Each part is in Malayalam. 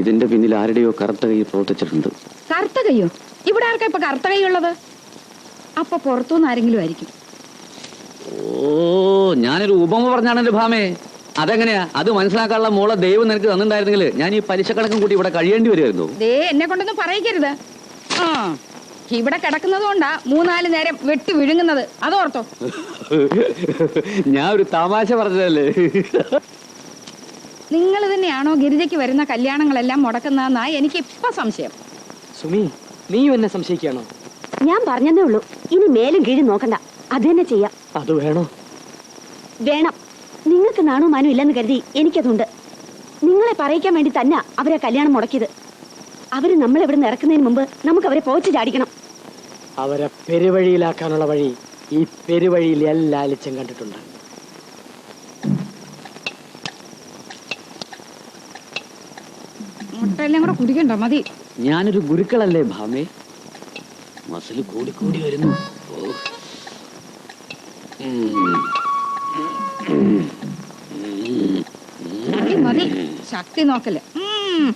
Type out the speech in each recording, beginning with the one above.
ഇതിന്റെ പിന്നിൽ ആരുടെയോ കറുത്ത കൈ പ്രവർത്തിച്ചിട്ടുണ്ട്. കറുത്ത കൈയോ? ഇവിടെ ആർക്കാ ഇപ്പൊ കറുത്ത കൈ ഉള്ളത്? അപ്പൊ പുറത്തുനിന്ന് ആരെങ്കിലും ആയിരിക്കും. ഓ ഞാനൊരു ഉപമ പറഞ്ഞാണ് എന്റെ ഭാമേ. അതെങ്ങനെയാ? അത് മനസ്സിലാക്കാനുള്ള മോളെ ദൈവം നിനക്ക് തന്നിട്ടുണ്ടായിരുന്നെങ്കിൽ ഞാൻ ഈ പലിശ കണക്കും കൂടി ഇവിടെ കഴിയേണ്ടി വരുമായിരുന്നു. ദേ എന്നെ കൊണ്ടൊന്നും പറയിക്കരുത്. ആ ഇവിടെ കിടക്കുന്നത് കൊണ്ടാ മൂന്നാൽ നേരം വെട്ടി വിഴുങ്ങുന്നത്. അതോർത്തോ? ഞാൻ ഒരു തമാശ പറഞ്ഞതല്ലേ? നിങ്ങൾ തന്നെയാണോ ഗിരിജയ്ക്ക് വരുന്ന കല്യാണങ്ങളെല്ലാം മുടക്കുന്നതെന്നാ എനിക്ക് ഇപ്പൊ സംശയം. സുമി നീയും എന്നെ സംശയിക്കുകയാണോ? ഞാൻ പറഞ്ഞതേ ഉള്ളൂ. ഇനി മേലും കീഴും നോക്കണ്ട. അത് തന്നെ ചെയ്യാം. അത് വേണോ? വേണം. നിങ്ങൾക്ക് നാണോ മനു ഇല്ലെന്ന് കരുതി എനിക്കതുണ്ട്. നിങ്ങളെ പറയിക്കാൻ വേണ്ടി തന്നെ അവരെ കല്യാണം മുടക്കിയത്. അവർ നമ്മളെ ഇവിടെ ഇറക്കുന്നതിന് മുമ്പ് നമുക്ക് അവരെ പോച്ച് ചാടിക്കണം. അവരെ പെരുവഴിയിലാക്കാനുള്ള വഴി ഈ പെരുവഴിയിൽ എല്ലാ അലിച്ചും കണ്ടിട്ടുണ്ട്. മുട്ടയെല്ലാം കൂടെ കുടിക്കണ്ട? മതി. ഞാനൊരു ഗുരുക്കളല്ലേ ഭാമേ? മസിൽ കൂടി കൂടി വരുന്നു. മതി മതി. ശക്തി നോക്കല്ലേ ഉം.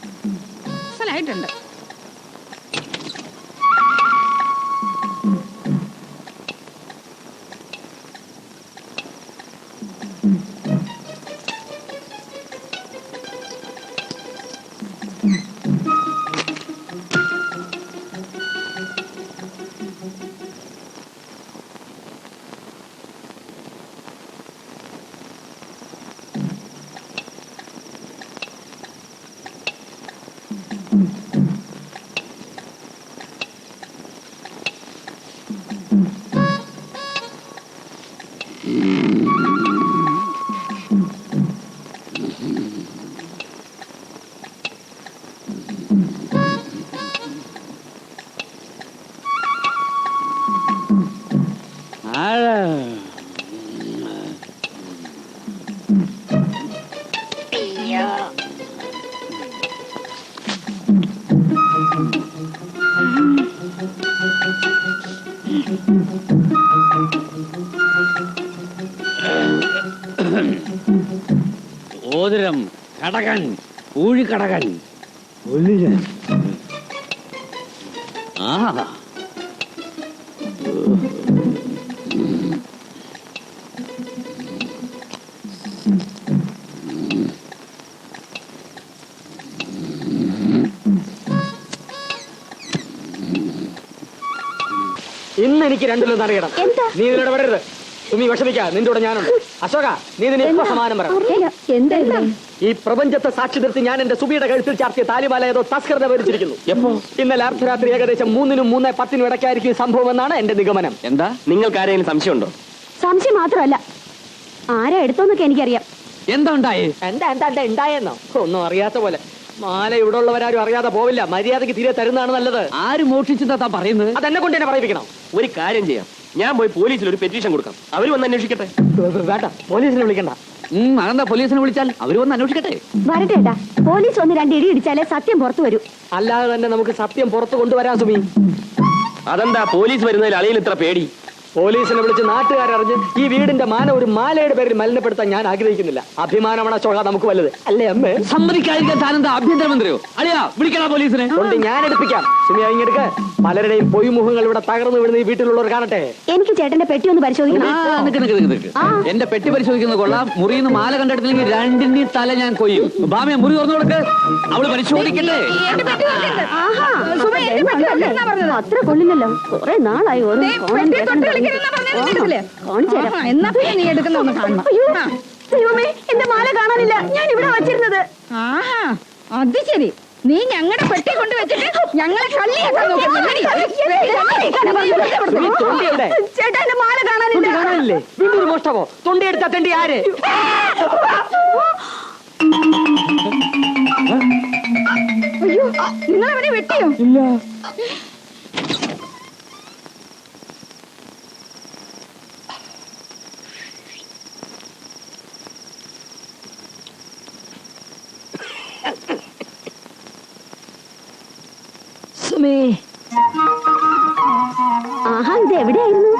കടകൻ ഊഴിക്കടകൻ. ആ. ഇന്ന് എനിക്ക് രണ്ടിലും അറിയണം? നീ ഇതിലൂടെ വരരുത്. സുമി വിഷമിക്ക. നിന്റെ കൂടെ ഞാനുണ്ട്. അശോക നീ ഇതിന് ഇപ്പൊ സമാനം പറ എന്താ ഈ പ്രപഞ്ചത്തെ സാക്ഷി നിർത്തി ഞാൻ എന്റെ സുബിയുടെ കഴുത്തിൽ ചാർത്തിയ താലിബാല ഏതോ തസ്കൃത ഭരിച്ചിരിക്കുന്നു എപ്പോ? ഇന്നലെ അർദ്ധരാത്രി ഏകദേശം മൂന്നിനും മൂന്ന് പത്തിനും ഇടയ്ക്കായിരിക്കും ഈ സംഭവം എന്നാണ് എന്റെ നിഗമനം. എന്താ? നിങ്ങൾക്ക് ആരെങ്കിലും സംശയമുണ്ടോ? സംശയം മാത്രമല്ല. ആരാ എടുത്തോന്നൊക്കെ എനിക്കറിയാം. എന്താ ഉണ്ടായേ? എന്താ എന്താ എന്താ ഉണ്ടായെന്നോ? ഒന്നും അറിയാത്ത പോലെ. മാല ഇവിടെ ഉള്ളവരാരും അറിയാതെ പോവില്ല. മര്യാദയ്ക്ക് തീരെ തരുന്നതാണ് നല്ലത്. ആര് മോഷിച്ചെന്താ താ പറയുന്നത്? അതെന്നെ കൊണ്ട് തന്നെ പറയിപ്പിക്കണം. ഒരു കാര്യം ചെയ്യാം. ഞാൻ പോയി പോലീസിൽ ഒരു പെറ്റീഷൻ കൊടുക്കാം. അവർ വന്ന് അന്വേഷിക്കട്ടെ. വേണ്ട പോലീസിനെ വിളിക്കണ്ട. അതെന്താ പോലീസിനെ വിളിച്ചാൽ? അവർ വന്ന് അന്വേഷിക്കട്ടെ. വരട്ടെ ഏട്ടാ. പോലീസ് ഒന്ന് രണ്ട് ഇടി ഇടിച്ചാലേ സത്യം പുറത്തു വരൂ. അല്ലാതെ തന്നെ നമുക്ക് സത്യം പുറത്തു കൊണ്ടുവരാൻ സുമി. അതെന്താ പോലീസ് വരുന്നതിൽ അളിയിൽ ഇത്ര പേടി? പോലീസിനെ വിളിച്ച് നാട്ടുകാരറിഞ്ഞ് ഈ വീടിന്റെ മാന ഒരു മാലയുടെ പേരിൽ മലിനപ്പെടുത്താൻ ഞാൻ ആഗ്രഹിക്കുന്നില്ല. അഭിമാനമാണ് അശോക നമുക്ക് വലുത്. അല്ലേ അമ്മ? സമ്മതിക്കാതിരിക്കാൻ താനെന്താ ആഭ്യന്തരമന്ത്രിയോ? അളിയാ വിളിക്കണ പോലീസിനെ. കൊണ്ട് ഞാൻ എടുപ്പിക്കാം. സുമിയ ഇങ്ങെടുക്ക പലരുടെയും പൊയ്മുഖങ്ങൾ ഇവിടെ തകർന്നു വീഴുന്ന ഈ വീട്ടിലുള്ളവർ കാണട്ടെ. എനിക്ക് ചേട്ടന്റെ പെട്ടി ഒന്ന് പരിശോധിക്കണം. എന്റെ പെട്ടി പരിശോധിക്കുന്നത് കൊള്ളാം. മുറിയിൽ നിന്ന് മാല കണ്ടെടുത്തില്ലെങ്കിൽ രണ്ടിന്റെ തല ഞാൻ കൊയ്യും. ബാമയെ മുറി തുറന്നു കൊടുക്ക്. അവൾ പരിശോധിക്കട്ടെ. എന്റെ പെട്ടി തുറക്കരുത്. ആഹാ സുമ, എന്റെ പെട്ടി തുറക്കരുതെന്നാ പറഞ്ഞത്. അത്ര കൊള്ളില്ലല്ലോ. കൊറേ നാളായി ഓരോ എന്നാ പിന്നെ നീ എടുക്കുന്ന ഒന്ന് കാണണം. ദൈവമേ എന്റെ മാല കാണാനില്ല. ഞാൻ ഇവിടെ വച്ചിരുന്നത്. ആഹാ അത് ശരി. നീ ഞങ്ങളുടെ പെട്ടി കൊണ്ട് വെച്ചിട്ട് ഞങ്ങളെ എവിടെ ചേട്ടാ എന്റെ മാല കാണാനില്ല. വീണ്ടും മോഷ്ടമോ തൊണ്ടി എടുത്ത തെണ്ടി ആര്? അയ്യോ നിങ്ങൾ അവനെ വെട്ടിയോ? ഇല്ല. സുമേ ആഹാ ഇത് എവിടെയായിരുന്നു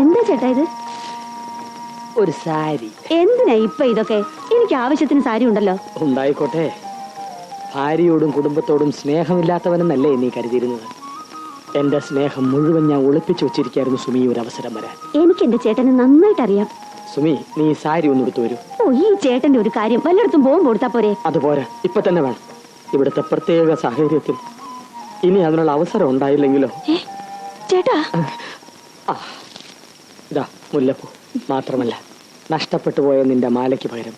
എന്താ ചേട്ടാ ഇത്? ഒരു സാരി. എന്തിനാ ഇപ്പൊ ഇതൊക്കെ? എനിക്ക് ആവശ്യത്തിന് സാരി ഉണ്ടല്ലോ. ഉണ്ടായിക്കോട്ടെ. ഭാര്യയോടും കുടുംബത്തോടും സ്നേഹമില്ലാത്തവനെന്നല്ലേ നീ കരുതിയിരുന്നത്. എന്റെ സ്നേഹം മുഴുവൻ ഞാൻ ഒളിപ്പിച്ചു വെച്ചിരിക്കായിരുന്നു സുമി ഒരു അവസരം വരാൻ. എനിക്ക് എന്റെ ചേട്ടനെ നന്നായിട്ട് അറിയാം സുമി നീ സാരി ഒന്ന് എടുത്തു വരൂ. ഓ ഈ ചേട്ടന്റെ ഒരു കാര്യം വല്ലയിടത്തും ബോംബ് കൊടുത്താ പോരെ. അതുപോലെ ഇപ്പൊ തന്നെ വേണം. ഇവിടുത്തെ പ്രത്യേക സാഹചര്യത്തിൽ ഇനി അതിനുള്ള അവസരം ഉണ്ടായില്ലെങ്കിലോ? ചേട്ടാ. ഇതാ മുല്ലപ്പൂ. മാത്രമല്ല നഷ്ടപ്പെട്ടു പോയ നിന്റെ മാലയ്ക്ക് പകരം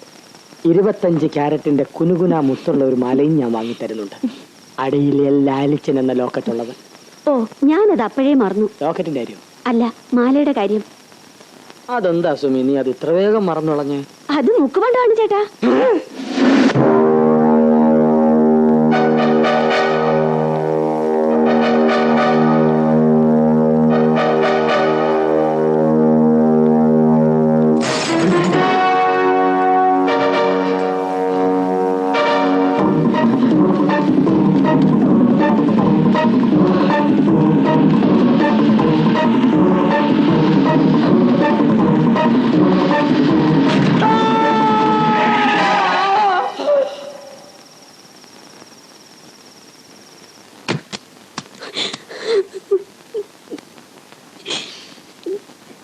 ഇരുപത്തഞ്ച് ക്യാരറ്റിന്റെ കുനുകുന മുത്തുള്ള ഒരു മാലയും ഞാൻ വാങ്ങിത്തരുന്നുണ്ട്. അടിയിൽ ലാലിച്ചൻ എന്ന ലോക്കറ്റ് ഉള്ളത് ഓ ഞാനത് അപ്പോഴേ മറന്നു. ലോക്കറ്റിന്റെ കാര്യം? അല്ല മാലയുടെ കാര്യം. അതെന്താ സുമി നീ അത് ഇത്ര വേഗം മറന്നുളഞ്ഞ് അത് മുക്കുകൊണ്ടാണ് ചേട്ടാ.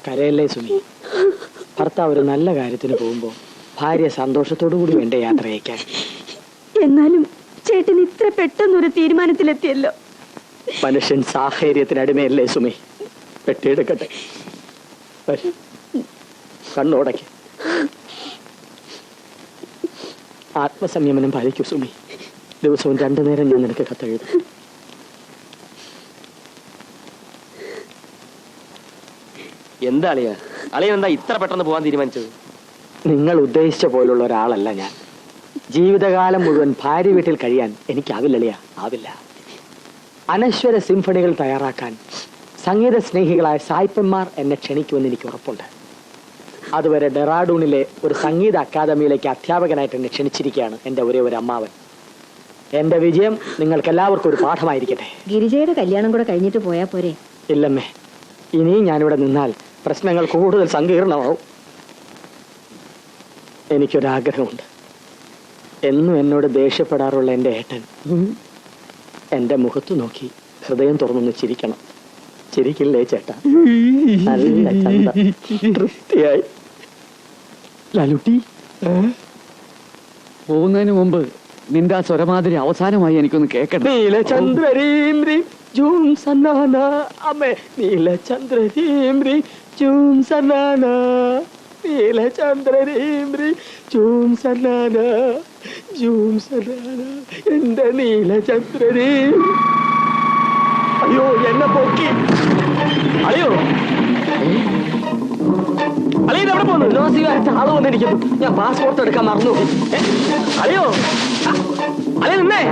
കരയല്ലേ സുമി ഭർത്താവ് ഒരു നല്ല കാര്യത്തിന് പോകുമ്പോൾ ഭാര്യ സന്തോഷത്തോടു കൂടി വേണ്ട യാത്ര അയക്കാൻ? എന്നാലും ചേട്ടൻ ഇത്ര പെട്ടെന്നൊരു തീരുമാനത്തിലെത്തിയല്ലോ. മനുഷ്യൻ സാഹചര്യത്തിനടിമയല്ലേ സുമി? പെട്ടിയെടുക്കട്ടെ. കണ്ണോടയ്ക്ക്. ആത്മസംയമനം പാലിക്കൂ സുമി. ദിവസവും രണ്ടു നേരം ഞാൻ നിനക്ക് കത്തെഴുതും. എന്താ അളിയ അളിയൻ എന്താ ഇത്ര പെട്ടെന്ന് പോകാൻ തീരുമാനിച്ചത്? നിങ്ങൾ ഉദ്ദേശിച്ച പോലുള്ള ഒരാളല്ല ഞാൻ. ജീവിതകാലം മുഴുവൻ ഭാര്യ വീട്ടിൽ കഴിയാൻ എനിക്കാവില്ലളിയ ആവില്ല. അനശ്വര സിംഫണികൾ തയ്യാറാക്കാൻ സംഗീത സ്നേഹികളായ സായിപ്പന്മാർ എന്നെ ക്ഷണിക്കുമെന്ന് എനിക്ക് ഉറപ്പുണ്ട്. അതുവരെ ഡെറാഡൂണിലെ ഒരു സംഗീത അക്കാദമിയിലേക്ക് അധ്യാപകനായിട്ട് എന്നെ ക്ഷണിച്ചിരിക്കുകയാണ് എന്റെ ഒരേ ഒരു അമ്മാവൻ. എന്റെ വിജയം നിങ്ങൾക്ക് എല്ലാവർക്കും ഒരു പാഠമായിരിക്കട്ടെ. ഗിരിജയുടെ കല്യാണം കൂടെ കഴിഞ്ഞിട്ട് പോയാ പോരെ. ഇല്ലമ്മേ ഇനിയും ഞാനിവിടെ നിന്നാൽ പ്രശ്നങ്ങൾ കൂടുതൽ സങ്കീർണമാവും. എനിക്കൊരാഗ്രഹമുണ്ട്. എന്നും എന്നോട് ദേഷ്യപ്പെടാറുള്ള എന്റെ ഏട്ടൻ. എന്റെ മുഖത്ത് നോക്കി ഹൃദയം തുറന്നൊന്ന് ചിരിക്കണം. ചിരിക്കില്ലേ ചേട്ടാ? നല്ല ചന്ത. തൃപ്തിയായി. ലാലുട്ടി. പോകുന്നതിന് മുമ്പ് നിന്റെ ആ സ്വരമാതിരി അവസാനമായി എനിക്കൊന്ന് കേൾക്കണം. നീലചന്ദ്രീംരി ജൂം സന്നാന. അമ്മേ നീലചന്ദ്രീംരി ജൂം സന്നാന നീലചന്ദ്രീംരി ചൂം സന്നാന ചൂം സന്നാന എന്റെ നീലചന്ദ്രീ അയ്യോ എന്നെ പൊക്കി. അളിയോ അളിയ എവിടെ പോകുന്നു വിനോസിയായിട്ട് ആൾ വന്നിരിക്കുന്നു ഞാൻ പാസ്പോർട്ട് എടുക്കാൻ മറന്നു അളിയോ. അളിയ നിന്നേ.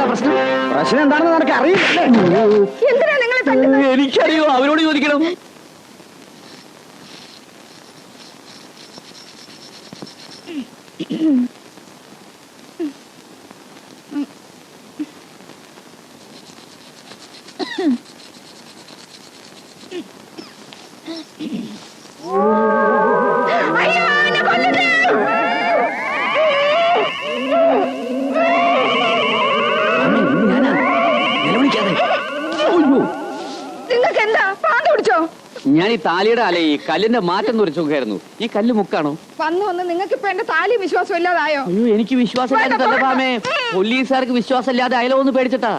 എന്താ പ്രശ്നം? പ്രശ്നം എന്താണെന്ന് നിനക്ക് അറിയില്ല എന്തിനാ നിങ്ങളെ എനിക്കറിയോ? അവരോട് ചോദിക്കണം. താലിയുടെ അല ഈ കല്ലിന്റെ മാറ്റം തുറച്ചു നോക്കായിരുന്നു ഈ കല്ല് മുക്കാണോ? വന്നു വന്ന്. നിങ്ങൾക്ക് ഇപ്പൊ എന്റെ താലി വിശ്വാസം ഇല്ലാതായോ അയ്യോ എനിക്ക് വിശ്വാസമില്ലാത്തല്ല പാമേ പോലീസുകാർക്ക് വിശ്വാസമില്ലാതെ അയലോ ഒന്ന് പേടിച്ചിട്ടാ.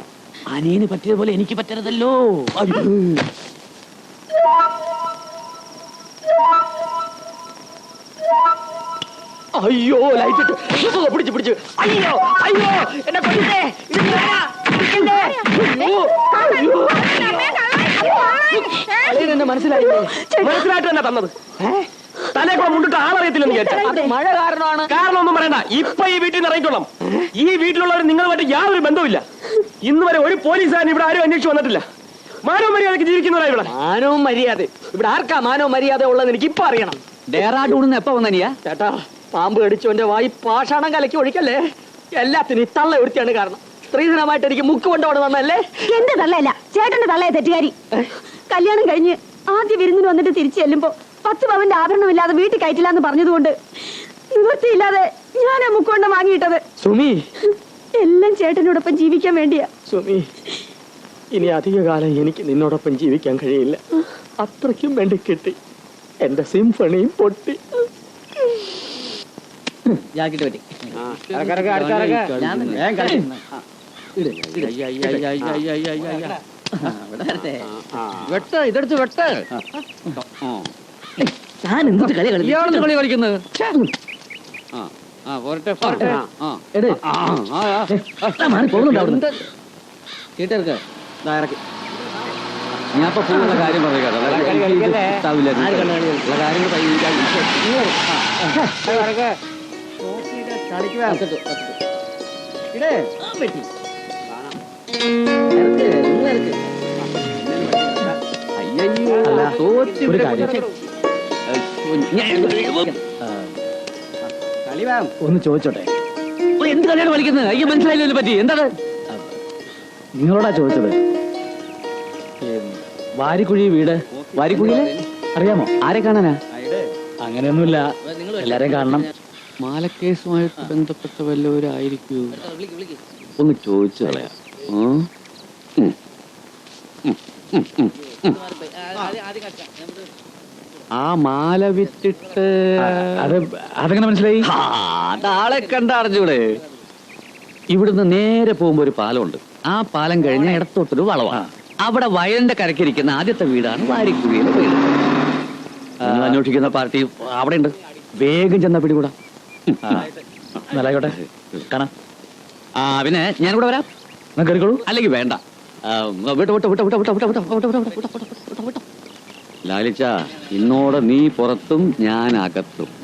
അനിയന് പറ്റിയതുപോലെ എനിക്ക് പറ്റരുതല്ലോ. അയ്യോ. ലൈറ്റ് പിടിച്ച് പിടിച്ച്. അയ്യോ അയ്യോ എന്നെ കൊല്ലേ അയ്യോ. അളിയന് എന്നെ മനസ്സിലായില്ലേ? മനസ്സിലായിട്ട് തന്നെ തന്നത്. തലേക്കൂടെ മുണ്ടിട്ട് ആളറിയത്തില്ലെന്ന് വിചാരിച്ച മഴ കാരണമാണ്. കാരണമൊന്നും പറയണ്ട. ഇപ്പൊ ഈ വീട്ടിൽ നിന്ന് ഇറങ്ങിക്കൊള്ളാം ഈ വീട്ടിലുള്ളവർ നിങ്ങളുമായിട്ട് യാതൊരു ബന്ധവുമില്ല. ഇന്ന് വരെ ഒരു പോലീസുകാരൻ ഇവിടെ ആരും അന്വേഷിച്ച് വന്നിട്ടില്ല. മാനവ മര്യാദയ്ക്ക് ജീവിക്കുന്നവരാ ഇവിടെ. മാനവും മര്യാദ ഇവിടെ ആർക്കാ മാനവും മര്യാദ ഉള്ളത് എനിക്ക് ഇപ്പൊ അറിയണം. ഡേറാഡൂണിന്ന് എപ്പോ വന്നനിയാ? ചേട്ടാ പാമ്പ് കടിച്ചോന്റെ വായി പാഷാണം കലക്കി ഒഴിക്കല്ലേ? എല്ലാത്തിനും ഈ തള്ള ഒരുത്തിയാണ് കാരണം. സ്ത്രീധനമായിട്ട് എനിക്ക് മുക്ക് കൊണ്ടോടെ വന്നല്ലേ എന്റെ തള്ളയല്ല. ചേട്ടന്റെ തള്ളയെ തെറ്റുകാരി. കല്യാണം കഴിഞ്ഞ് ആദ്യ വിരുന്നിന് വന്നിട്ട് തിരിച്ചു ചെല്ലുമ്പോ പത്ത് പവന്റെ ആഭരണമില്ലാതെ വീട്ടിൽ കയറ്റില്ല എന്ന് പറഞ്ഞതുകൊണ്ട് നിവൃത്തിയില്ലാതെ ഞാനാ മുക്കോണ്ട വാങ്ങിയിട്ടത്. സുമി. എല്ലാം ചേട്ടനോടൊപ്പം ജീവിക്കാൻ വേണ്ടിയാ. സുമി ഇനി അധിക കാലം എനിക്ക് നിന്നോടൊപ്പം ജീവിക്കാൻ കഴിയില്ല. അത്രയ്ക്കും വേണ്ടി കിട്ടി. എന്റെ സിംഫണിയും പൊട്ടി. ജാക്കറ്റ് പറ്റി ഞാൻ കളി വെട്ട ഇതെടുത്ത് വെട്ട. ഞാൻ എന്തൊരു കളി കളി ഇയാളെന്ത് കളി കളിക്കുന്നത് പോരട്ടെ പോരട്ടെ. കേട്ടെടുക്ക ഇറക്കി. ഞാൻ അപ്പൊ ഫുള്ള കാര്യം പറയുക ഒരു കാര്യം. ഒന്ന് ചോദിച്ചോട്ടെ? എന്ത് കളിയാണ് വലിക്കുന്നത്? അയ്യോ മനസ്സിലായില്ല പറ്റി. എന്താണ്? നിങ്ങളോടാ ചോദിച്ചത്? ഈ വാരിക്കുഴി വീട്. വാരിക്കുഴിയിൽ? അറിയാമോ? ആരെ കാണാനാ? അങ്ങനെയൊന്നുമില്ല. എല്ലാരെയും കാണണം. മാലക്കേസുമായിട്ട് ബന്ധപ്പെട്ട വല്ലവരായിരിക്കൂ? ഒന്ന് ചോദിച്ചു കളയാം. ആ മാല വിറ്റിട്ട് അത് അതെങ്ങനെ മനസ്സിലായി? ആ, കണ്ട അറിഞ്ഞൂടെ. ഇവിടുന്ന് നേരെ പോകുമ്പോ ഒരു പാലമുണ്ട്. ആ പാലം കഴിഞ്ഞ ഇടത്തോട്ടൊരു വളവാണ് അവിടെ വയലിന്റെ കരക്കിരിക്കുന്ന ആദ്യത്തെ വീടാണ് വാരിക്കുഴിയിലെ വീട്. അന്വേഷിക്കുന്ന പാർട്ടി അവിടെ ഉണ്ട് വേഗം ചെന്ന പിടികൂടാ. നല്ലായിക്കോട്ടെ കാണാം. ആ പിന്നെ ഞാൻ കൂടെ വരാം. കയറിക്കോളൂ അല്ലെങ്കിൽ വേണ്ട. ലാലിച്ച ഇന്നോടെ നീ പുറത്തും ഞാൻ അകത്തും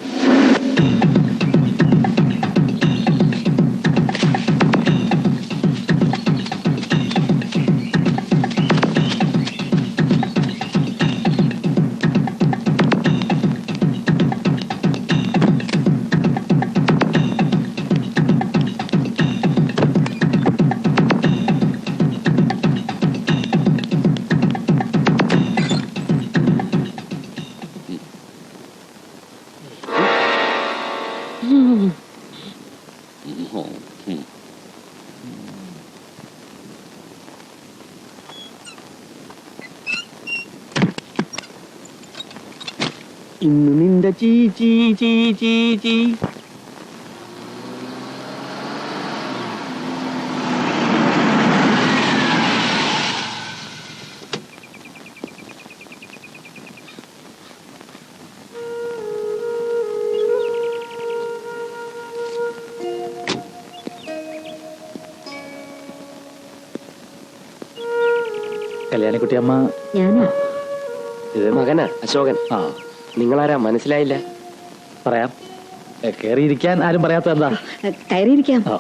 ഇന്ന് നിന്റെ ചീ ചീ ചീ ചീ ചീ. കല്യാണിക്കുട്ടി അമ്മ ഞാനാ? ഇത് മകനാ അശോകൻ. ആ. നിങ്ങളാരാ? മനസ്സിലായില്ല. പറയാം. കയറിയിരിക്കാൻ കേറിയിരിക്കാൻ ആരും പറയാത്ത എന്താ? കയറിയിരിക്കാം. ആ.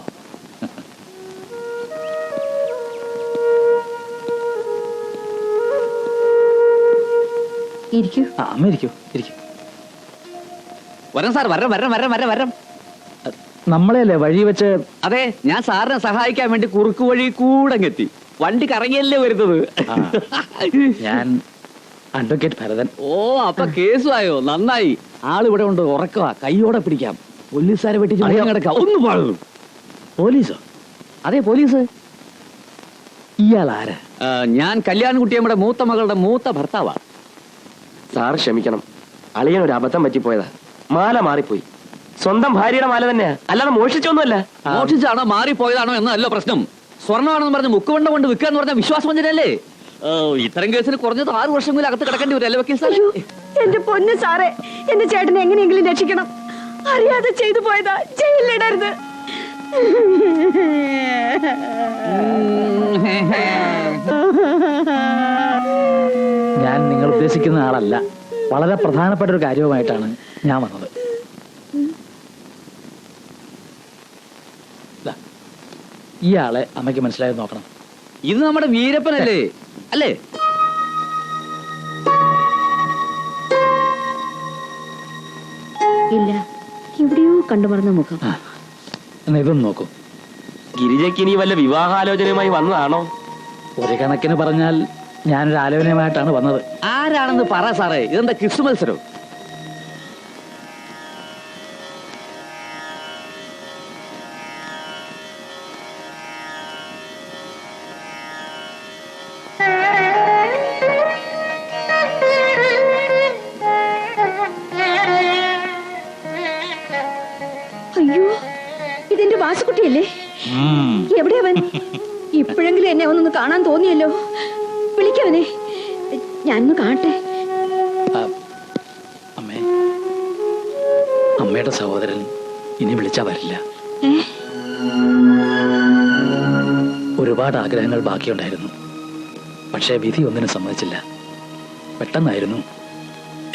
ഇരിക്കൂ. ആ, അമ്മ ഇരിക്കൂ ഇരിക്കൂ. വരാം സാർ വരാം വരാം വരാം വരാം വരാം നമ്മളെയല്ലേ വഴി വെച്ച് അതെ ഞാൻ സാറിനെ സഹായിക്കാൻ വേണ്ടി കുറുക്ക് വഴി കൂടെ എത്തി വണ്ടി കറങ്ങിയല്ലേ വരുന്നത്? ഞാൻ അഡ്വക്കേറ്റ് ഭരതൻ. ഓ അപ്പൊ കേസുമായോ നന്നായി. ആളിവിടെ ഉണ്ട് ഉറക്കവാ കൈയോടെ പിടിക്കാം. പോലീസുകാരെ വെട്ടി. കിടക്കാം ഒന്ന് പാടുന്നു പോലീസോ? അതെ പോലീസ്? ഇയാൾ ആരാ ഞാൻ കല്യാൺകുട്ടിയമ്മയുടെ മൂത്ത മകളുടെ മൂത്ത ഭർത്താവാണ് സാർ ക്ഷമിക്കണം. അളിയൻ ഒരു അബദ്ധം പറ്റിപ്പോയതാ. മാല മാറിപ്പോയി. സ്വന്തം ഭാര്യയുടെ മാല തന്നെയാ. അല്ലാതെ മോഷിച്ചൊന്നുമല്ല മോഷിച്ചാണോ മാറിപ്പോയതാണോ എന്നല്ല പ്രശ്നം. സ്വർണമാണെന്ന് പറഞ്ഞ് മുക്കുവണ്ട കൊണ്ട് വിൽക്കുക എന്ന് പറഞ്ഞ വിശ്വാസവഞ്ചനല്ലേ ഓ, ഇത്തരം കേസിന് കുറഞ്ഞത് ആറ് വർഷമെങ്കിലും അകത്ത് കിടക്കേണ്ടി വരും അല്ലേ വക്കീൽ സാറേ? എന്റെ പൊന്ന് സാറേ എന്റെ ചേട്ടനെ എങ്ങനെയെങ്കിലും രക്ഷിക്കണം. അറിയാതെ ചെയ്തു പോയതാ ജയിലിലിടരുത് ഞാൻ നിങ്ങൾ ഉദ്ദേശിക്കുന്ന ആളല്ല. വളരെ പ്രധാനപ്പെട്ട ഒരു കാര്യവുമായിട്ടാണ് ഞാൻ വന്നത്. ഈ ആളെ അമ്മയ്ക്ക് മനസ്സിലായത് നോക്കണം. ഇത് നമ്മുടെ വീരപ്പനല്ലേ? അല്ലേ? ഇല്ല. എവിടെയോ കണ്ടുമറന്ന മുഖം. എന്നാ ഇതൊന്ന് നോക്കൂ. ഗിരിജയ്ക്ക് ഇനി വല്ല വിവാഹാലോചനയുമായി വന്നതാണോ? ഒരു കണക്കിന് പറഞ്ഞാൽ ഞാനൊരു ആലോചനയുമായിട്ടാണ് വന്നത്. ആരാണെന്ന് പറ സാറേ. ഇതെന്താ ക്രിസ് സഹോദരൻ ഇനി വിളിച്ചാ വരില്ല. ഒരുപാട് ആഗ്രഹങ്ങൾ ബാക്കിയുണ്ടായിരുന്നു. പക്ഷേ വിധി ഒന്നിനും സമ്മതിച്ചില്ല. പെട്ടെന്നായിരുന്നു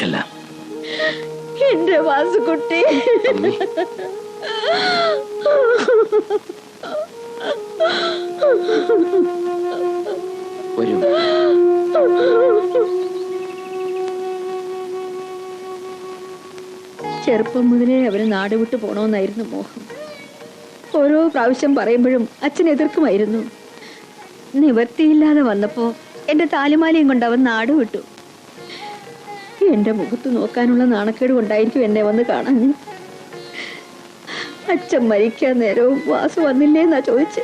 എല്ലാം. എന്റെ വാസുകുട്ടി. ചെറുപ്പം മുതലേ അവന് നാട് വിട്ടു പോണോന്നായിരുന്നു മോഹം. ഓരോ പ്രാവശ്യം പറയുമ്പോഴും അച്ഛൻ എതിർക്കുമായിരുന്നു. നിവർത്തിയില്ലാതെ വന്നപ്പോ എന്റെ താലിമാലയും കൊണ്ട് അവൻ നാട് വിട്ടു. എന്റെ മുഖത്ത് നോക്കാനുള്ള നാണക്കേട് കൊണ്ടായിരിക്കും എന്നെ വന്ന് കാണാൻ. അച്ഛൻ മരിക്കാൻ നേരവും വാസു വന്നില്ലേന്നാ ചോദിച്ച്.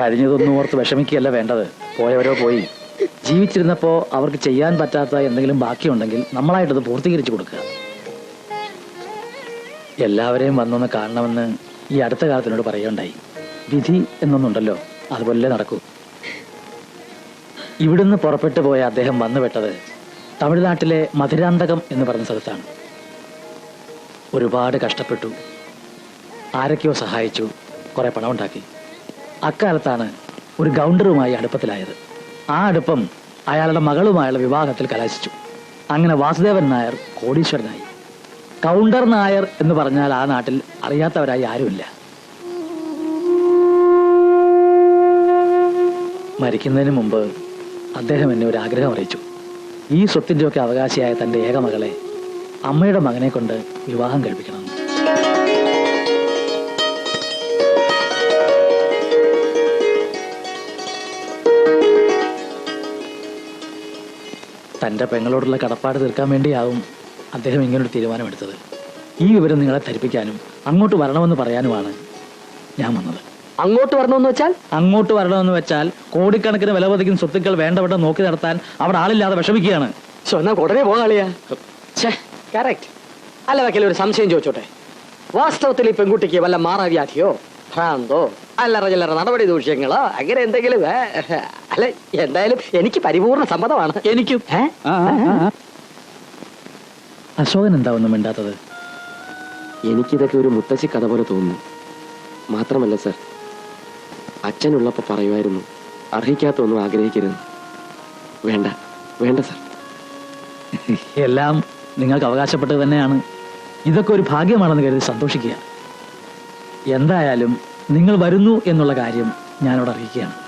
കഴിഞ്ഞതൊന്നും ഓർത്ത് വിഷമിക്കുകയല്ല വേണ്ടത്. പോയവരോ പോയി. ജീവിച്ചിരുന്നപ്പോ അവർക്ക് ചെയ്യാൻ പറ്റാത്ത എന്തെങ്കിലും ബാക്കിയുണ്ടെങ്കിൽ നമ്മളായിട്ടത് പൂർത്തീകരിച്ചു കൊടുക്കുക. എല്ലാവരെയും വന്നൊന്ന് കാണണമെന്ന് ഈ അടുത്ത കാലത്തിനോട് പറയുകയുണ്ടായി. വിധി എന്നൊന്നുണ്ടല്ലോ അതുപോലെ നടക്കൂ. ഇവിടുന്ന് പുറപ്പെട്ടു പോയ അദ്ദേഹം വന്നുപെട്ടത് തമിഴ്നാട്ടിലെ മധുരാന്തകം എന്ന് പറഞ്ഞ സ്ഥലത്താണ്. ഒരുപാട് കഷ്ടപ്പെട്ടു. ആരൊക്കെയോ സഹായിച്ചു കുറേ പണം ഉണ്ടാക്കി അക്കാലത്താണ് ഒരു ഗൗണ്ടറുമായി അടുപ്പത്തിലായത്. ആ അടുപ്പം അയാളുടെ മകളുമായുള്ള വിവാഹത്തിൽ കലാശിച്ചു. അങ്ങനെ വാസുദേവൻ നായർ കോടീശ്വരനായി. കൗണ്ടർ നായർ എന്ന് പറഞ്ഞാൽ ആ നാട്ടിൽ അറിയാത്തവരായി ആരുമില്ല. മരിക്കുന്നതിന് മുമ്പ് അദ്ദേഹം എന്നെ ഒരു ആഗ്രഹം അറിയിച്ചു. ഈ സ്വത്തിന്റെയൊക്കെ അവകാശിയായ തന്റെ ഏക മകളെ അമ്മയുടെ മകനെ കൊണ്ട് വിവാഹം കഴിപ്പിക്കണം. തന്റെ പെങ്ങളോടുള്ള കടപ്പാട് തീർക്കാൻ വേണ്ടിയാവും അദ്ദേഹം ഇങ്ങനൊരു തീരുമാനമെടുത്തത്. ഈ വിവരം നിങ്ങളെ ധരിപ്പിക്കാനും അങ്ങോട്ട് വരണമെന്ന് പറയാനുമാണ് ഞാൻ വന്നത്. അങ്ങോട്ട് വരണമെന്ന് വെച്ചാൽ? അങ്ങോട്ട് വരണമെന്ന് വെച്ചാൽ കോടിക്കണക്കിന് വില പതിക്കുന്ന സ്വത്തുക്കൾ വേണ്ടവിടെ നോക്കി നടത്താൻ അവിടെ ആളില്ലാതെ വിഷമിക്കുകയാണ്. എന്നാ ഉടനെ പോകാളിയാ കറക്റ്റ് അല്ല വക്കീൽ ഒരു സംശയം ചോദിച്ചോട്ടെ? വാസ്തവത്തിൽ ഈ പെൺകുട്ടിക്ക് വല്ല മാറാവ്യാധിയോ ഭ്രാന്തോ അല്ലറ ചില്ലറ നടപടി ദൂഷ്യങ്ങളോ അങ്ങനെ എന്തെങ്കിലും അല്ലെ എന്തായാലും എനിക്ക് പരിപൂർണ സമ്മതമാണ്. എനിക്കും? അശോകൻ എന്താ ഒന്നും മിണ്ടാത്തത്? എനിക്കിതൊക്കെ ഒരു മുത്തശ്ശി കഥ പോലെ തോന്നുന്നു. മാത്രമല്ല സർ അച്ഛനുള്ളപ്പോൾ പറയുമായിരുന്നു അർഹിക്കാത്ത ഒന്നും ആഗ്രഹിക്കരുത്. വേണ്ട വേണ്ട സർ. എല്ലാം നിങ്ങൾക്ക് അവകാശപ്പെട്ടത് തന്നെയാണ്. ഇതൊക്കെ ഒരു ഭാഗ്യമാണെന്ന് കരുതി സന്തോഷിക്കുക. എന്തായാലും നിങ്ങൾ വരുന്നു എന്നുള്ള കാര്യം ഞാനവിടെ അറിയിക്കുകയാണ്.